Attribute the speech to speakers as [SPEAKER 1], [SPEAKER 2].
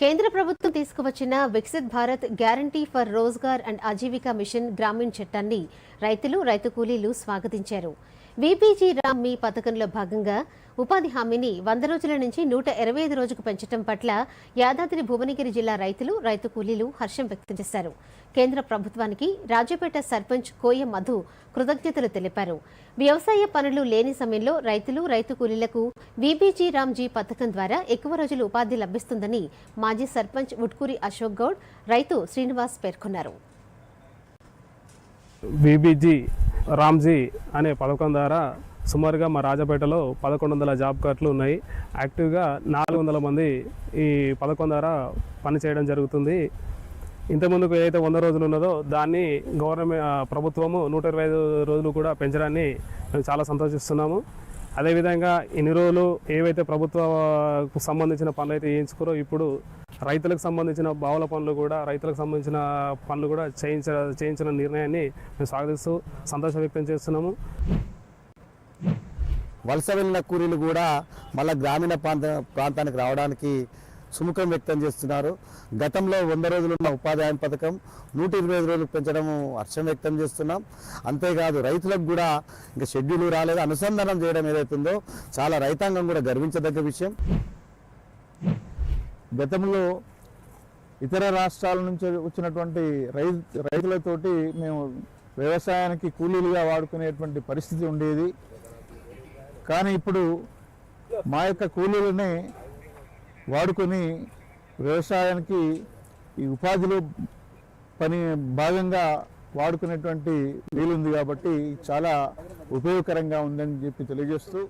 [SPEAKER 1] కేంద్ర ప్రభుత్వం తీసుకువచ్చిన Viksit Bharat Guarantee for Rozgar and Ajeevika Mission Gramin చట్టాన్ని రైతులు రైతు కూలీలు స్వాగతించారు. బీపీజీ రామ్ మీ పథకంలో భాగంగా ఉపాధి హామీని వంద రోజుల నుంచి నూట ఇరవై ఐదు రోజుకు పెంచడం పట్ల యాదాద్రి భువనగిరి జిల్లా రైతులు రైతు కూలీలు హర్షం వ్యక్తం చేశారు. కేంద్ర ప్రభుత్వానికి రాజపేట సర్పంచ్ కోయ మధు కృతజ్ఞతలు తెలిపారు. వ్యవసాయ పనులు లేని సమయంలో రైతులు రైతు కూలీలకు విబీజీ రామ్జీ పథకం ద్వారా ఎక్కువ రోజులు ఉపాధి లభిస్తుందని మాజీ సర్పంచ్ ఉట్కూరి అశోక్ గౌడ్ రైతు శ్రీనివాస్ పేర్కొన్నారు.
[SPEAKER 2] బీబీజీ రామ్జీ అనే పథకం ద్వారా సుమారుగా మా రాజపేటలో పదకొండు వందల జాబ్ కార్డులు ఉన్నాయి. యాక్టివ్గా నాలుగు వందల మంది ఈ పథకం ద్వారా పనిచేయడం జరుగుతుంది. ఇంతకుముందుకు ఏదైతే వంద రోజులు ఉన్నదో దాన్ని గవర్నమెంట్ ప్రభుత్వము నూట ఇరవై ఐదు రోజులు కూడా పెంచడాన్ని మేము చాలా సంతోషిస్తున్నాము. అదేవిధంగా ఇన్ని రోజులు ఏవైతే ప్రభుత్వకు సంబంధించిన పనులు అయితే చేయించుకోరో ఇప్పుడు రైతులకు సంబంధించిన బావుల పనులు కూడా రైతులకు సంబంధించిన పనులు కూడా చేయించ చేయించిన నిర్ణయాన్ని మేము స్వాగతిస్తూ సంతోషం వ్యక్తం చేస్తున్నాము.
[SPEAKER 3] వలస వెళ్ళిన కూలీలు కూడా మళ్ళీ గ్రామీణ ప్రాంత ప్రాంతానికి రావడానికి సుముఖం వ్యక్తం చేస్తున్నారు. గతంలో వంద రోజులున్న ఉపాధి హామీ పథకం నూట ఇరవై ఐదు రోజులు పెంచడం హర్షం వ్యక్తం చేస్తున్నాం. అంతేకాదు రైతులకు కూడా ఇంకా షెడ్యూల్ రాలేదు. అనుసంధానం చేయడం ఏదైతుందో చాలా రైతాంగం కూడా గర్వించదగ్గ విషయం.
[SPEAKER 4] గతంలో ఇతర రాష్ట్రాల నుంచి వచ్చినటువంటి రై రైతులతోటి మేము వ్యవసాయానికి కూలీలుగా వాడుకునేటువంటి పరిస్థితి ఉండేది. కానీ ఇప్పుడు మా యొక్క కూలీలని వాడుకొని వ్యవసాయానికి ఈ ఉపాధిలో పని భాగంగా వాడుకునేటువంటి వీలుంది కాబట్టి చాలా ఉపయోగకరంగా ఉందని చెప్పి తెలియజేస్తూ